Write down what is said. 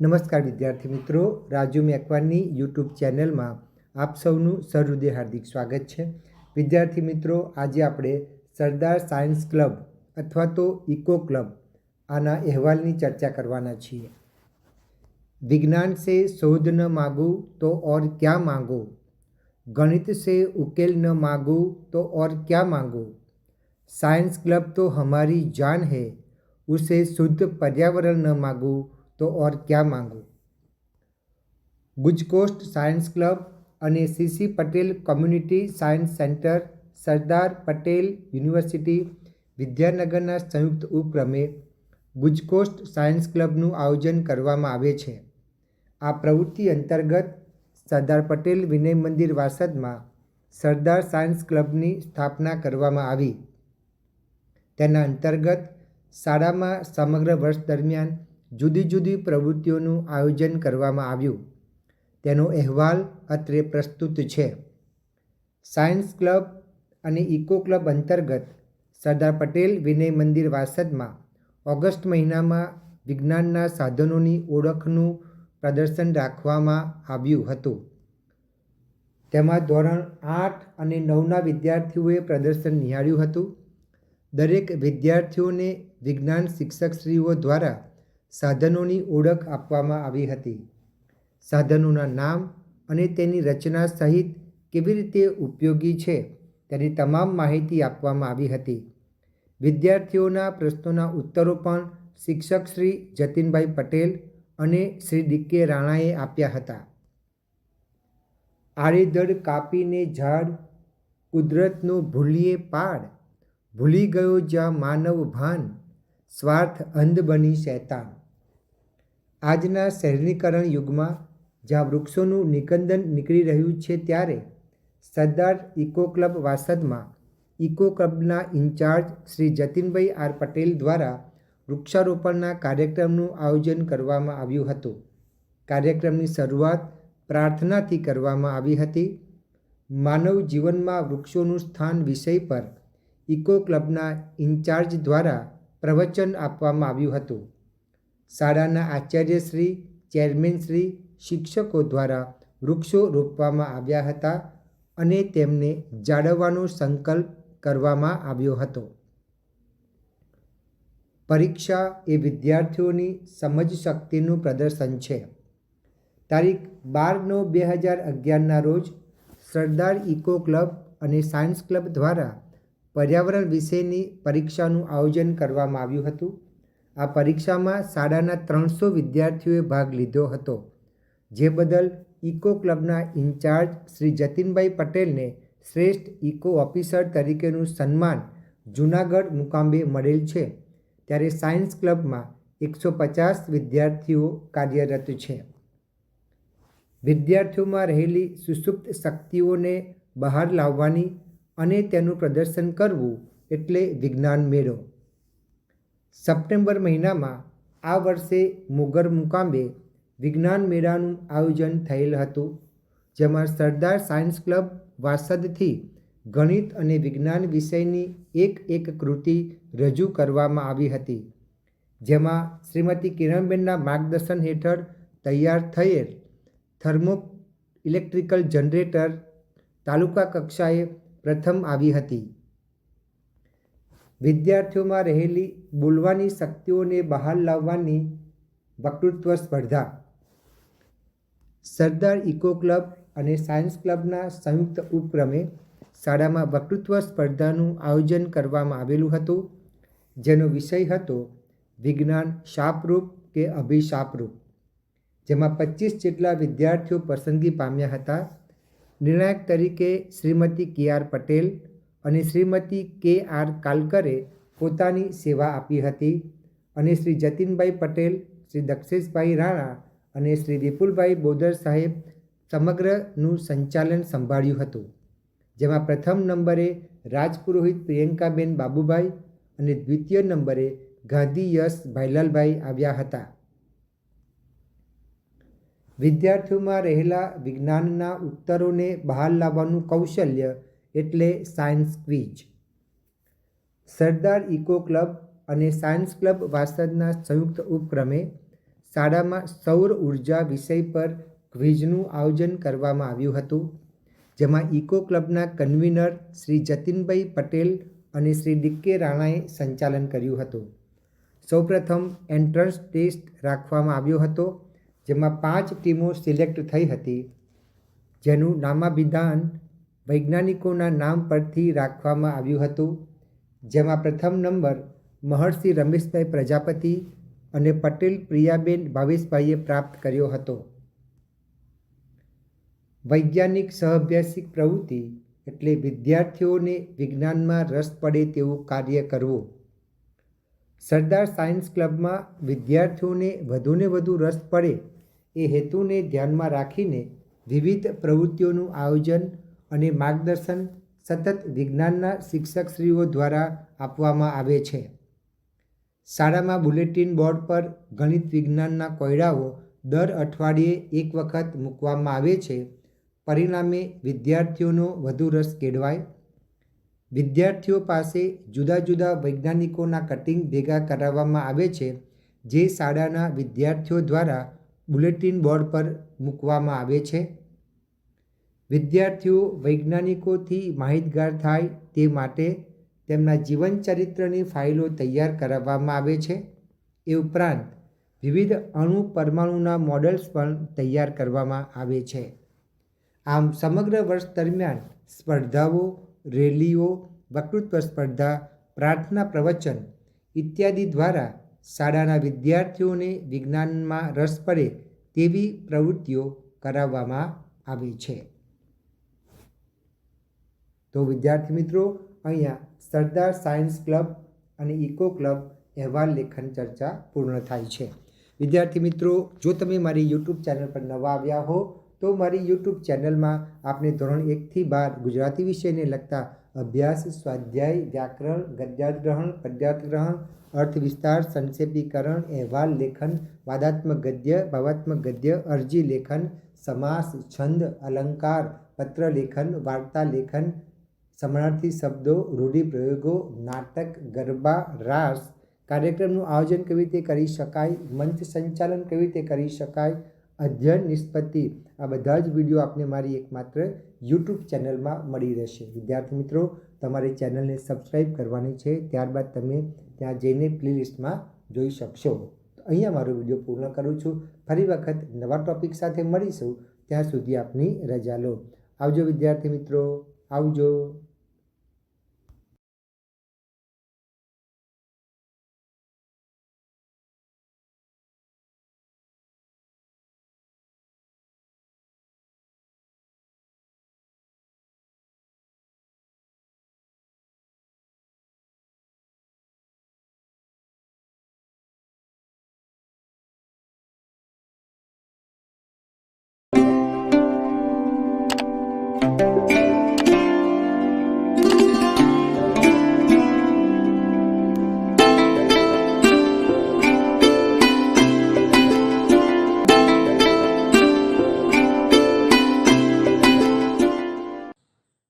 નમસ્કાર વિદ્યાર્થી મિત્રો, રાજુ મેકવાનની યુટ્યુબ ચેનલમાં આપ સૌનું સરહૃદય હાર્દિક સ્વાગત છે. વિદ્યાર્થી મિત્રો, આજે આપણે સરદાર સાયન્સ ક્લબ અથવા તો ઇકો ક્લબ આના અહેવાલની ચર્ચા કરવાના છીએ. વિજ્ઞાન સે શોધ ન માગું તો ઓર ક્યાં માગો? ગણિત સે ઉકેલ ન માગું તો ઓર ક્યાં માગો? સાયન્સ ક્લબ તો હમારી જાન હૈ, ઉસે શુદ્ધ પર્યાવરણ ન માગું तो और क्या मांगूं ગુજકોસ્ટ સાયન્સ ક્લબ અને CC Patel community science centre Sardar Patel university વિદ્યાનગરના સંયુક્ત ઉપક્રમે ગુજકોસ્ટ સાયન્સ ક્લબનું આયોજન કરવામાં આવે છે આ પ્રવૃત્તિ અંતર્ગત સરદાર પટેલ વિનય મંદિર વાસદમાં સરદાર સાયન્સ ક્લબની સ્થાપના કરવામાં આવી તેના અંતર્ગત શાળામાં સમગ્ર વર્ષ દરમિયાન જુદી જુદી પ્રવૃત્તિઓનું આયોજન કરવામાં આવ્યું. તેનો અહેવાલ અત્રે પ્રસ્તુત છે. સાયન્સ ક્લબ અને ઇકો ક્લબ અંતર્ગત સરદાર પટેલ વિનય મંદિર વાસદમાં ઓગસ્ટ મહિનામાં વિજ્ઞાનના સાધનોની ઓળખનું પ્રદર્શન રાખવામાં આવ્યું હતું. તેમાં ધોરણ આઠ અને નવના વિદ્યાર્થીઓએ પ્રદર્શન નિહાળ્યું હતું. દરેક વિદ્યાર્થીઓને વિજ્ઞાન શિક્ષકશ્રીઓ દ્વારા સાધનોની ઓળખ આપવામાં આવી હતી. સાધનોના નામ અને તેની રચના સહિત કેવી રીતે ઉપયોગી છે તેની તમામ માહિતી આપવામાં આવી હતી. વિદ્યાર્થીઓના પ્રશ્નોના ઉત્તરો પણ શિક્ષક શ્રી જતીનભાઈ પટેલ અને શ્રી ડી કે રાણાએ આપ્યા હતા. આડેધડ કાપીને ઝાડ કુદરતનો ભૂલીએ પાડ, ભૂલી ગયો જ્યાં માનવ ભાન, સ્વાર્થ અંધ બની શૈતાન. આજના શહેરીકરણ યુગમાં જ્યાં વૃક્ષોનું નિકંદન નીકળી રહ્યું છે ત્યારે સરદાર ઇકો ક્લબ વાસદમાં ઇકો ક્લબના ઇન્ચાર્જ શ્રી જતીનભાઈ આર પટેલ દ્વારા વૃક્ષારોપણના કાર્યક્રમનું આયોજન કરવામાં આવ્યું હતું. કાર્યક્રમની શરૂઆત પ્રાર્થનાથી કરવામાં આવી હતી. માનવ જીવનમાં વૃક્ષોનું સ્થાન વિષય પર ઇકો ક્લબના ઇન્ચાર્જ દ્વારા પ્રવચન આપવામાં આવ્યું હતું. શાળાના આચાર્યશ્રી ચેરમેનશ્રી શિક્ષકો દ્વારા વૃક્ષો રોપવામાં આવ્યા હતા અને તેમને જાળવવાનો સંકલ્પ કરવામાં આવ્યો હતો. પરીક્ષા એ વિદ્યાર્થીઓની સમજ શક્તિનું પ્રદર્શન છે. તારીખ બાર નવ બે હજાર અગિયારના રોજ સરદાર ઇકો ક્લબ અને સાયન્સ ક્લબ દ્વારા પર્યાવરણ વિષયની પરીક્ષાનું આયોજન કરવામાં આવ્યું હતું. આ પરીક્ષામાં શાળાના ત્રણસો વિદ્યાર્થીઓએ ભાગ લીધો હતો. જે બદલ ઇકો ક્લબના ઇન્ચાર્જ શ્રી જતીનભાઈ પટેલને શ્રેષ્ઠ ઇકો ઓફિસર તરીકેનું સન્માન જૂનાગઢ મુકામે મળેલ છે. ત્યારે સાયન્સ ક્લબમાં એકસો પચાસ વિદ્યાર્થીઓ કાર્યરત છે. વિદ્યાર્થીઓમાં રહેલી સુસુપ્ત શક્તિઓને બહાર લાવવાની અને તેનું પ્રદર્શન કરવું એટલે વિજ્ઞાન મેળો. સપ્ટેમ્બર મહિનામાં આ વર્ષે મુગર મુકામે વિજ્ઞાન મેળાનું આયોજન થયેલ હતું, જેમાં સરદાર સાયન્સ ક્લબ વાસદથી ગણિત અને વિજ્ઞાન વિષયની એક એક કૃતિ રજૂ કરવામાં આવી હતી, જેમાં શ્રીમતી કિરણબેનના માર્ગદર્શન હેઠળ તૈયાર થયેલ થર્મો ઇલેક્ટ્રિકલ જનરેટર તાલુકા કક્ષાએ પ્રથમ આવી હતી. વિદ્યાર્થીઓમાં રહેલી બોલવાની શક્તિઓને બહાર લાવવાની વક્તૃત્વ સ્પર્ધા. સરદાર ઇકો ક્લબ અને સાયન્સ ક્લબના સંયુક્ત ઉપક્રમે શાળામાં વક્તૃત્વ સ્પર્ધાનું આયોજન કરવામાં આવેલું હતું, જેનો વિષય હતો વિજ્ઞાન શાપરૂપ કે અભિશાપરૂપ, જેમાં પચીસ જેટલા વિદ્યાર્થીઓ પસંદગી પામ્યા હતા. નિર્ણાયક તરીકે શ્રીમતી કે આર પટેલ અને શ્રીમતી કે આર કાલકરે પોતાની સેવા આપી હતી અને શ્રી જતીનભાઈ પટેલ, શ્રી દક્ષેશભાઈ રાણા અને શ્રી વિપુલભાઈ બોદર સાહેબ સમગ્રનું સંચાલન સંભાળ્યું હતું, જેમાં પ્રથમ નંબરે રાજપુરોહિત પ્રિયંકાબેન બાબુભાઈ અને દ્વિતીય નંબરે ગાંધી યશ ભાઈલાલભાઈ આવ્યા હતા. વિદ્યાર્થીઓમાં રહેલા વિજ્ઞાનના ઉત્તરોને બહાર લાવવાનું કૌશલ્ય એટલે science quiz. Sardar eco club અને સાયન્સ ક્લબ વાસદના સંયુક્ત ઉપક્રમે શાળામાં સૌર ઊર્જા વિષય પર ક્વિઝનું આયોજન કરવામાં આવ્યું હતું, જેમાં ઇકો ક્લબના કન્વીનર શ્રી જતીનભાઈ પટેલ અને શ્રી ડીકે રાણાએ સંચાલન કર્યું હતું. સૌપ્રથમ એન્ટ્રન્સ ટેસ્ટ રાખવામાં આવ્યો હતો, જેમાં પાંચ ટીમો સિલેક્ટ થઈ હતી, જેનું નામાભિધાન વૈજ્ઞાનિકોના નામ પરથી રાખવામાં આવ્યું હતું, જેમાં પ્રથમ નંબર મહર્ષિ રમેશભાઈ પ્રજાપતિ અને પટેલ પ્રિયાબેન ભાવેશભાઈએ પ્રાપ્ત કર્યો હતો. વૈજ્ઞાનિક સહઅભ્યાસિક પ્રવૃત્તિ એટલે વિદ્યાર્થીઓને વિજ્ઞાનમાં રસ પડે તેવું કાર્ય કરવું. સરદાર સાયન્સ ક્લબમાં વિદ્યાર્થીઓને વધુને વધુ રસ પડે એ હેતુને ધ્યાનમાં રાખીને વિવિધ પ્રવૃત્તિઓનું આયોજન અને માર્ગદર્શન સતત વિજ્ઞાનના શિક્ષકશ્રીઓ દ્વારા આપવામાં આવે છે. શાળામાં બુલેટિન બોર્ડ પર ગણિત વિજ્ઞાનના કોયડાઓ દર અઠવાડિયે એક વખત મૂકવામાં આવે છે. પરિણામે વિદ્યાર્થીઓનો વધુ રસ કેળવાય. વિદ્યાર્થીઓ પાસે જુદા જુદા વૈજ્ઞાનિકોના કટિંગ ભેગા કરાવવામાં આવે છે, જે શાળાના વિદ્યાર્થીઓ દ્વારા બુલેટિન બોર્ડ પર મૂકવામાં આવે છે. વિદ્યાર્થીઓ વૈજ્ઞાનિકોથી માહિતગાર થાય તે માટે તેમના જીવન ચરિત્રની ફાઇલો તૈયાર કરાવવામાં આવે છે. એ ઉપરાંત વિવિધ અણુ પરમાણુના મોડલ્સ પણ તૈયાર કરવામાં આવે છે. આમ સમગ્ર વર્ષ દરમિયાન સ્પર્ધાઓ, રેલીઓ, વક્તૃત્વ સ્પર્ધા, પ્રાર્થના પ્રવચન ઇત્યાદિ દ્વારા શાળાના વિદ્યાર્થીઓને વિજ્ઞાનમાં રસ પડે તેવી પ્રવૃત્તિઓ કરાવવામાં આવી છે. તો વિદ્યાર્થી મિત્રો, અહીંયા સરદાર સાયન્સ ક્લબ અને ઇકો ક્લબ અહેવાલ લેખન ચર્ચા પૂર્ણ થાય છે. વિદ્યાર્થી મિત્રો, જો તમે મારી યુટ્યુબ ચેનલ પર નવા આવ્યા હો, તો મારી યુટ્યુબ ચેનલમાં આપને ધોરણ એકથી બાર ગુજરાતી વિષયને લગતા અભ્યાસ, સ્વાધ્યાય, વ્યાકરણ ગદ્યાર્થ ગ્રહણ પદ્યાર્થ અર્થ વિસ્તાર, સંક્ષેપીકરણ, અહેવાલ લેખન, વાદાત્મક ગદ્ય, ભાવાત્મક ગદ્ય, અરજી લેખન, સમાસ, છંદ, અલંકાર, પત્ર લેખન, વાર્તા લેખન સમાનાર્થી શબ્દો રૂઢિપ્રયોગો નાટક, ગરબા, રાસ, કાર્યક્રમનું આયોજન કેવી રીતે કરી શકાય, મંચ સંચાલન કેવી રીતે કરી શકાય, અધ્યયન નિષ્પત્તિ, આ બધા જ વીડિયો આપને મારી એકમાત્ર યુટ્યુબ ચેનલમાં મળી રહેશે. વિદ્યાર્થી મિત્રો, તમારી ચેનલને સબસ્ક્રાઈબ કરવાની છે, ત્યારબાદ તમે ત્યાં જઈને પ્લેલિસ્ટમાં જોઈ શકશો. તો અહીંયા મારો વીડિયો પૂર્ણ કરું છું. ફરી વખત નવા ટોપિક સાથે મળીશું. ત્યાં સુધી આપની રજા લો. આવજો વિદ્યાર્થી મિત્રો. આવજો.